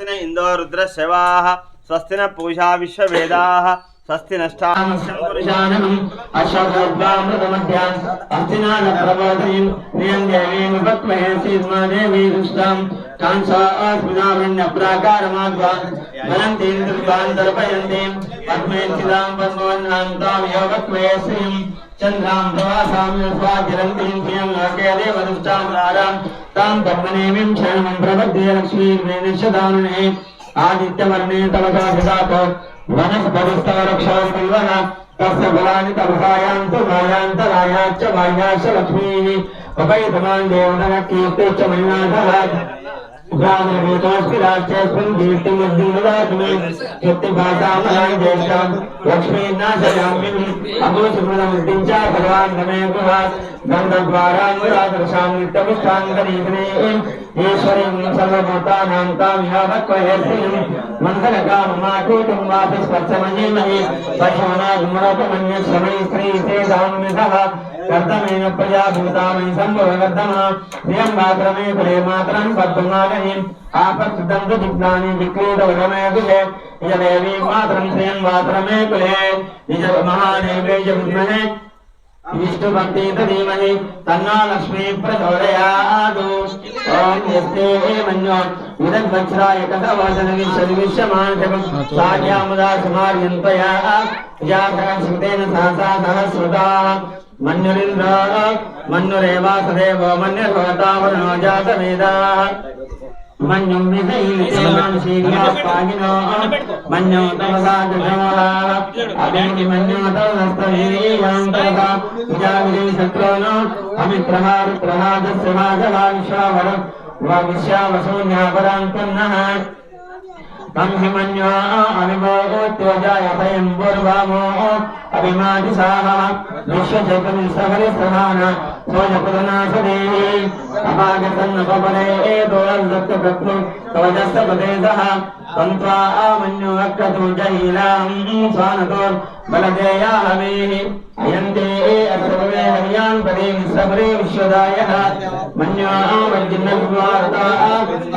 స్వస్తి న ఇందో రుద్ర శవా స్వస్తి న పూషా విశ్వవేదా స్వస్తి నష్టామస్యం పురుషానం అశ్వద్వామృతమధ్యాం అస్తినాథ ప్రబోధయం నియం దేవీం ఉపక్మహే సీద్మా దేవీ దుష్టాం కాంసాస్మినామణ్య ప్రాకారమాద్వా బలంతీం దుర్గాన్ దర్పయంతీం పద్మే చిదాం चन्द्राम् प्रवासाम्यस्वाचिरन्तीम् श्रियम् लोके देवदुष्टाम् राजाम् ताम् पद्मनेमिम् शरणम् प्रपद्ये लक्ष्मीर्मे निश्चदानुणे आदित्यवर्णे तपसा सदातो वनस्पतिस्तवरक्षोल्वः तस्य फलानि तपसायान्तु बाह्यान्तरायाच्च बाह्याश्च लक्ष्मीः। उपैतमान् देवतः कीर्तिश्च महिनाथः ब्राह्मणोदास्मिराज्यस्मिन् कीर्तिमद्दिवदात्मे यत्तिभासामहाय देशाम् लक्ष्मीर्ना सजाम्यम् अभूषमनमुद्दिं च भगवान् रमे गुहात् गन्धद्वाराङ्गुरादृशाम् नित्यपुष्टाङ्गरीग्नेयम् ईश्वरीम् सर्वभूतानां तां यावत्वहेर्तिम् मन्थनकाममाकूटुं वापि स्पर्शमये मये पशूनागुणोपमन्यश्रमै श्रीसेदान्विधः కర్తమేన ప్రజాభూతామై సంభవకర్తమ శ్రియం మాత్రమే కులే మాత్రం పద్మాగని ఆపత్సుతం దిగ్నాని విక్రీతవరమే కులే నిజదేవీ మాత్రం శ్రియం మాత్రమే కులే నిజ మహాదేవే చ విద్మహే విష్ణుభక్తి ధీమహి తన్నా లక్ష్మీ ప్రచోదయాదు ఓం యస్తే మన్యో విదగ్వజ్రాయ కథవాదన విశ్వమానశకం సాధ్యాముదా సుమార్యంతయా జాతకృతేన సహసా సహస్రతా మన్యురింద్ర మన్యురేవా సదేవ మన్యుర్భవతావనో జాతవేదా మన్యం విధైశీఘ్రాపాగినో మన్యం తమసా అదేంటి మన్యం తమస్తీయాం తమసా విజావిజయ అమిత్రహార ప్రహాదస్య మాధవా విశ్వావర విశ్వావసూన్యాపరాంతన్నః తం హిమన్యో అవిమోత్యోజాయ భయం పూర్వామో అభిమాదిసాహ విశ్వజగన్ సహరి సహాన సోజపదనాశదే అపాగసన్నపరే దోరల్దత్త కర్తృ కవచస్తపదే సహ తంత్వా మన్యో అక్రతు జహీలాం స్వానతో బలదేయా హవేః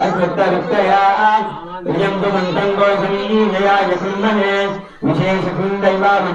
అద్భుతరుక్తయా ఇయం తు మంతం గోసం జయాయ కుందనే విశేషకుందైవాస్మాకం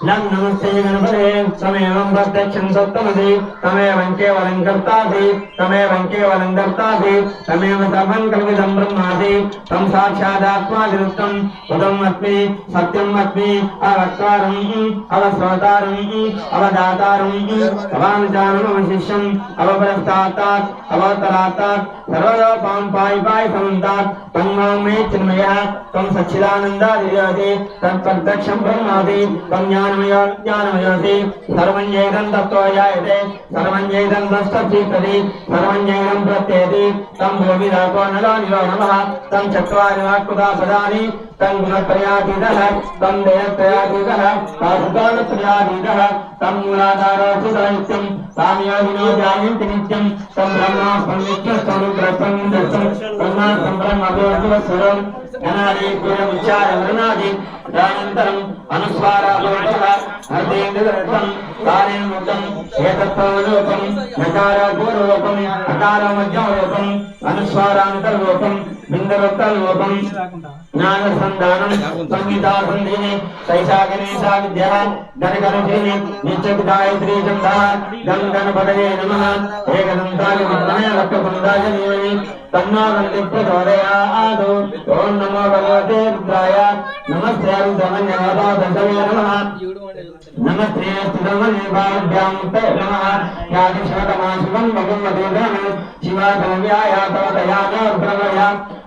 లం నమస్తే గణపతే తమేవం ప్రత్యక్షం సత్తమసి తమేవం కేవలం కర్తాసి తమేవం కేవలం కర్తాసి తమేవ సర్వం కల్విదం బ్రహ్మాసి తం ఉదం అస్మి సత్యం అస్మి అవక్తారం అవశ్రోతారం అవదాతారం పాయి పాయి సమంతాత్ చిన్మయ తత్ప్రత్యక్షం బ్రహ్మాది జ్ఞాన జ్ఞానమయో జ్ఞానమయోసి సర్వం జైనం తత్వయాయతే సర్వం జైనం దష్టీకరి సర్వం జైనం తం భూమి దాకో నలో నిలో నమ తం చత్వారి వాక్కుదా సదాని తం గుణత్రయాతీత తం దేయత్రయాతీత తాసుగానత్రయాతీత తం మూలాధారోచి సయుక్తం తాం జాయంతి నిత్యం తం బ్రహ్మా సంయుక్త స్వరూప్రస్వం దర్శనం బ్రహ్మా సంబ్రహ్మ అభివర్గ ఘనాది గుణముచ్చార వృణాది తదనంతరం అనుస్వారాలోకః అర్థేంద్రరత్నం కార్యముక్తం ఏతత్వలోకం నకార పూర్వలోకం అకార మధ్యలోకం అనుస్వారాంతర్లోకం బిందరత్వలోకం జ్ఞానసంధానం సంవిధాసంధిని సైషా గణేశా విద్య గణగణశీని నిత్యగుదాయత్రీ చందా గం గణపదయే నమ. ఏకదంతాయ విద్మయ లక్షకుందాయ నీమని తన్నాగంతి ప్రచోదయాదు ఓం నమో భగవతే రుద్రాయ. నమస్తే రుద్రమన్యవాదా దశమే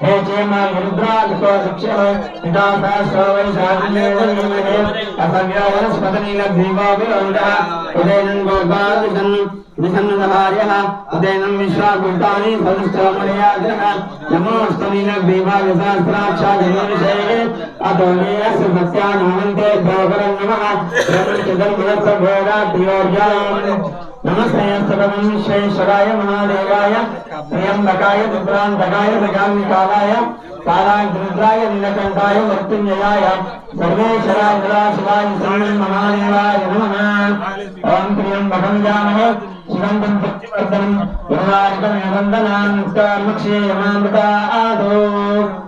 हे चेमन रुद्राल को दक्षिण पिता सहस्र वै साधने वन्दने असव्य वनस्पतनी लब्धिको विरोधः उदेनं गोपादिशन् विसन्नधार्यः उदेनं विश्वागुप्तानि सदुष्टमर्याग्रः नमोऽस्तमि लब्धिभागसहस्राक्षा धनुविषये अतो मे अस्य सत्या नामन्ते भोगरं नमः ब्रह्मचन्द्रमनस्सभोगाद्योर्जाम् नमस्तेश्वराय महादेवाय, प्रियंबकाय दुर्भ्रांतकाय मृगानिकालाय कालाग्रुद्राय नीलकंठाय, मृत्युंजयाय, सर्वेश्वराय, सदाशिवाय श्रीमन् महादेवाय नमः। ओम प्रियंबकं जामहे, शिवं प्रतिवर्धनं गुरुवारिकमेवन्दनां कर्मक्षेयमामृता आदौ।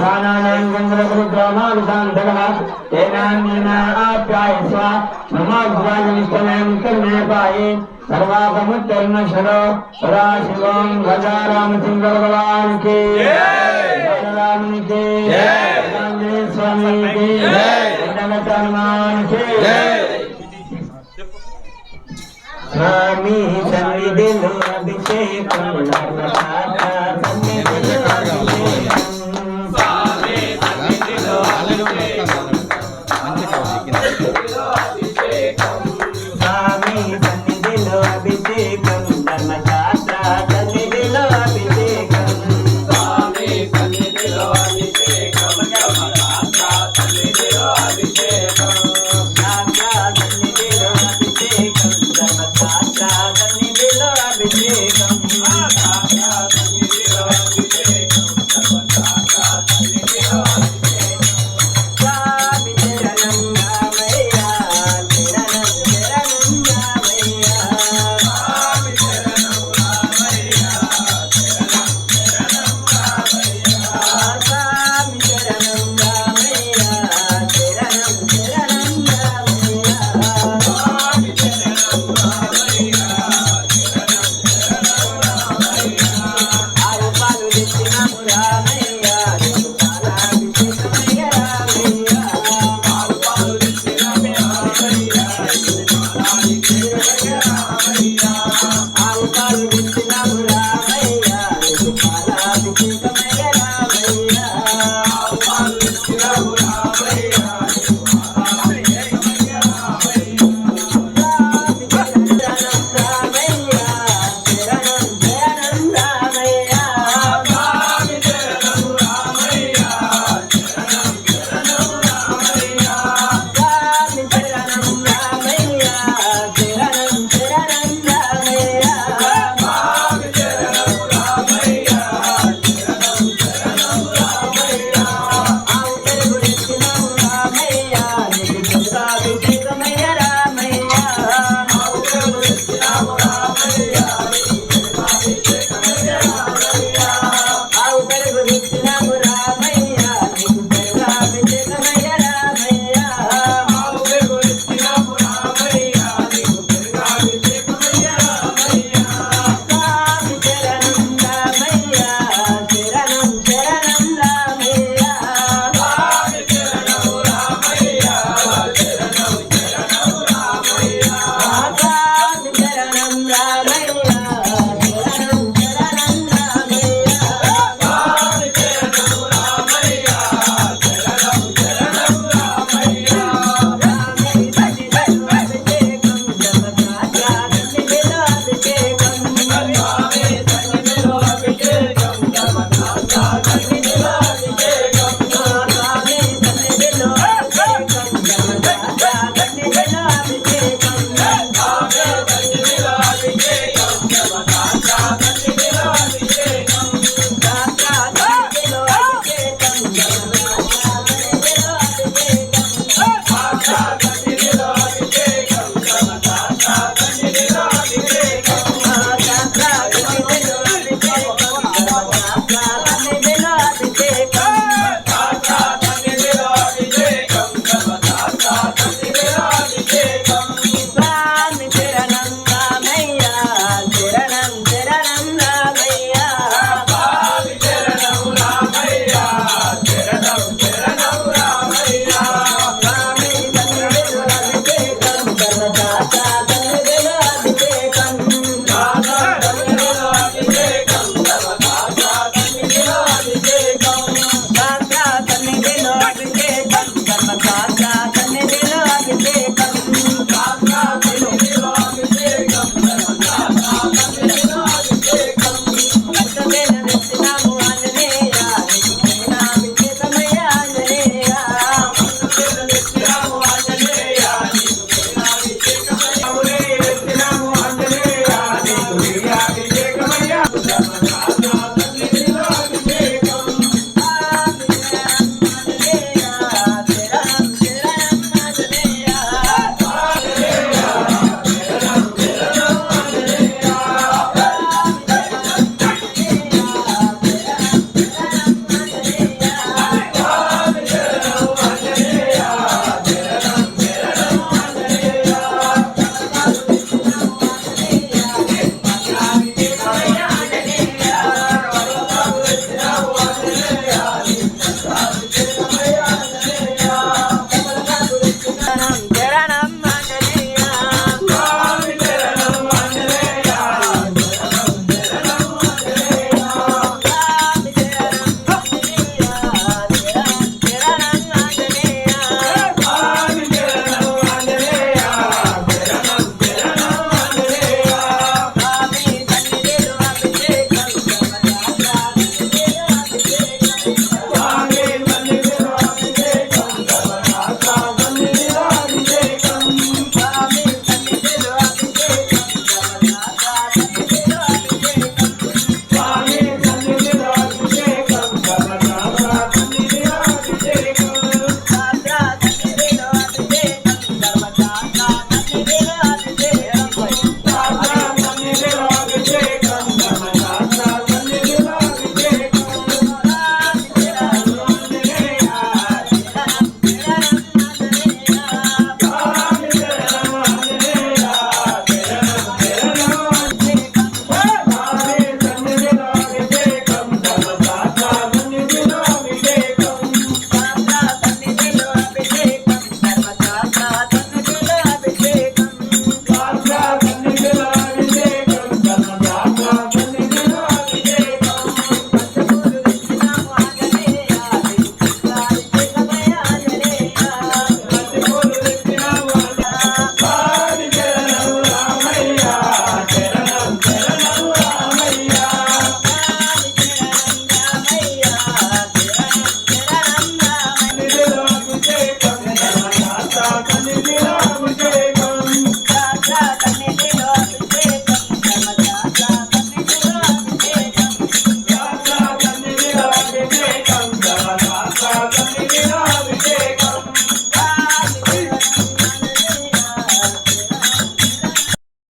प्राणानाम् चन्द्रगुरुब्रह्मानुसान्धकः तेनान्येनाप्याय स्व ममाभवानिष्टमयम् कर्मेपायि सर्वापमुत्तर्ण शरो सदा शिवम् गजा भगवान् के स्वामी के स्वामी सन्निधिलो अभिषेकम्